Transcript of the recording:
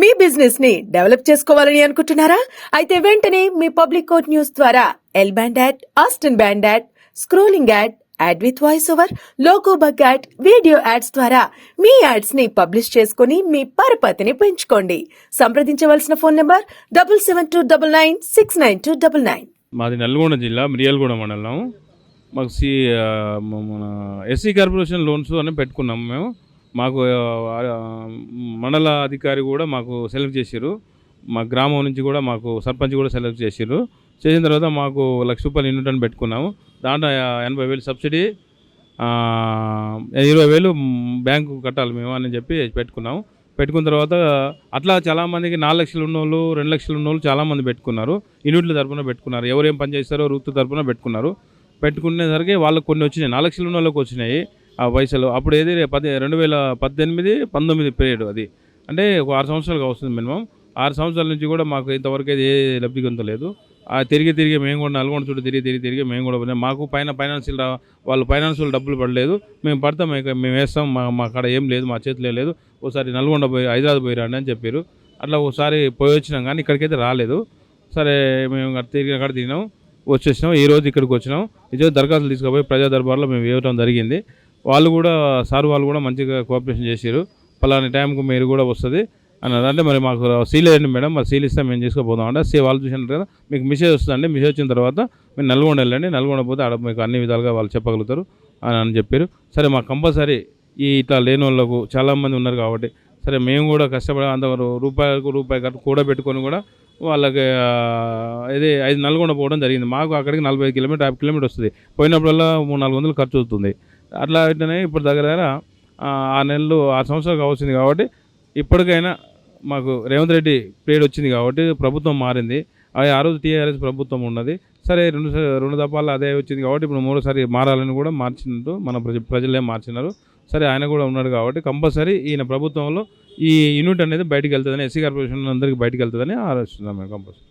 మీ బిజినెస్ని డెవలప్ చేసుకోవాలని అనుకుంటున్నారా? అయితే వెంటనే మీ పబ్లిక్ కోర్ట్ న్యూస్ ద్వారా L band ad aston band ad scrolling ad ad with voice over logo bug ad video ads ద్వారా మీ యాడ్స్ని పబ్లిష్ చేసుకుని మీ పరపతిని పెంచుకోండి. సంప్రదించవలసిన phone number double seven two double nine six nine two double nine. మాది నల్గొండ జిల్లా మిరియాలగూడ మండలం. మాకు సి మన ఎస్సీ కార్పొరేషన్ లోన్స్ అని పెట్టుకున్నాము మేము. మాకు మండల అధికారి కూడా మాకు సెలెక్ట్ చేసిర్రు. మా గ్రామం నుంచి కూడా మాకు సర్పంచ్ కూడా సెలెక్ట్ చేశారు చేసిన తర్వాత మాకు లక్ష రూపాయలు యూనిట్ అని పెట్టుకున్నాము. దాంట్లో ఎనభై వేలు సబ్సిడీ ఇరవై వేలు బ్యాంకు కట్టాలి మేము అని చెప్పి పెట్టుకున్నాము. పెట్టుకున్న తర్వాత అట్లా చాలామందికి నాలుగు లక్షలు ఉన్నోళ్ళు రెండు లక్షలు ఉన్నోళ్ళు చాలామంది పెట్టుకున్నారు. యూనిట్ల తరపున పెట్టుకున్నారు. ఎవరేం పని చేస్తారో వృత్తి తరపున పెట్టుకున్నారు. పెట్టుకునేసరికి వాళ్ళకి కొన్ని వచ్చినాయి. నాలుగు లక్షలు ఉన్న వాళ్ళకి వచ్చినాయి. ఆ పైసలు అప్పుడు ఏది పది రెండు వేల పద్దెనిమిది పంతొమ్మిది పీరియడ్ అది. అంటే ఒక ఆరు సంవత్సరాలుగా వస్తుంది మినిమం. ఆరు సంవత్సరాల నుంచి కూడా మాకు ఇంతవరకు అయితే ఏ లబ్ధి పొందలేదు ఆ తిరిగి తిరిగి మేము కూడా నల్గొండ చుట్టూ తిరిగి తిరిగి తిరిగి మేము కూడా పోయినా మాకు పైన ఫైనాన్షియల్ వాళ్ళు ఫైనాన్షియల్ డబ్బులు పడలేదు. మేము పడతాం మేము వేస్తాం మా మా కాడ ఏం లేదు మా చేతిలో లేదు. ఒకసారి నల్గొండ పోయి హైదరాబాద్ పోయి రండి అని చెప్పారు అట్లా ఒకసారి పోయి వచ్చినాం కానీ ఇక్కడికైతే రాలేదు. సరే మేము అక్కడ తిరిగి అక్కడ తిరిగినాం వచ్చేసినాం. ఈరోజు ఇక్కడికి వచ్చినాం. ఈరోజు దరఖాస్తులు తీసుకుపోయి ప్రజా దర్బార్లో మేము ఇవ్వడం జరిగింది. వాళ్ళు కూడా సార్ వాళ్ళు కూడా మంచిగా కోఆపరేషన్ చేశారు పలానా టైంకు మీరు కూడా వస్తుంది అన్నారు అంటే మరి మాకు సీల్ వేయండి మేడం మరి సీల్ ఇస్తే మేము తీసుకుపోదాం అంటే. సీ వాళ్ళు చూసినారు కదా మీకు మెసేజ్ వస్తుందండి. మెసేజ్ వచ్చిన తర్వాత మీరు నల్గొండ వెళ్ళండి. నల్గొండ పోతే ఆడ మీకు అన్ని విధాలుగా వాళ్ళు చెప్పగలుగుతారు అని అని చెప్పారు సరే మాకు కంపల్సరీ ఈ ఇట్లా లేని వాళ్ళకు చాలామంది ఉన్నారు కాబట్టి సరే మేము కూడా కష్టపడి అంత రూపాయలకు రూపాయి కట్టు కూడబెట్టుకొని కూడా వాళ్ళకి ఇది ఐదు నల్గొండ పోవడం జరిగింది. మాకు అక్కడికి నలభై కిలోమీటర్ యాభై కిలోమీటర్ వస్తుంది. పోయినప్పుడల్లా మూడు నాలుగు వందలు ఖర్చు అవుతుంది. అట్లా అయితేనే ఇప్పుడు దగ్గర దగ్గర ఆ, నెలలు ఆరు సంవత్సరాలు కావాల్సింది కాబట్టి ఇప్పటికైనా మాకు రేవంత్ రెడ్డి పీరియడ్ వచ్చింది కాబట్టి ప్రభుత్వం మారింది. అది ఆ రోజు టీఆర్ఎస్ ప్రభుత్వం ఉన్నది. సరే రెండు రెండు దఫాలు అదే వచ్చింది కాబట్టి ఇప్పుడు మూడోసారి మారాలని కూడా మార్చినట్టు మన ప్రజ ప్రజలే మార్చినారు. సరే ఆయన కూడా ఉన్నాడు కాబట్టి కంపల్సరీ ఈయన ప్రభుత్వంలో ఈ యూనిట్ అనేది బయటికి వెళ్తుందని ఎస్సీ కార్పొరేషన్ అందరికీ బయటకు వెళ్తుందని ఆలోచిస్తున్నాం మేము కంపల్సరీ.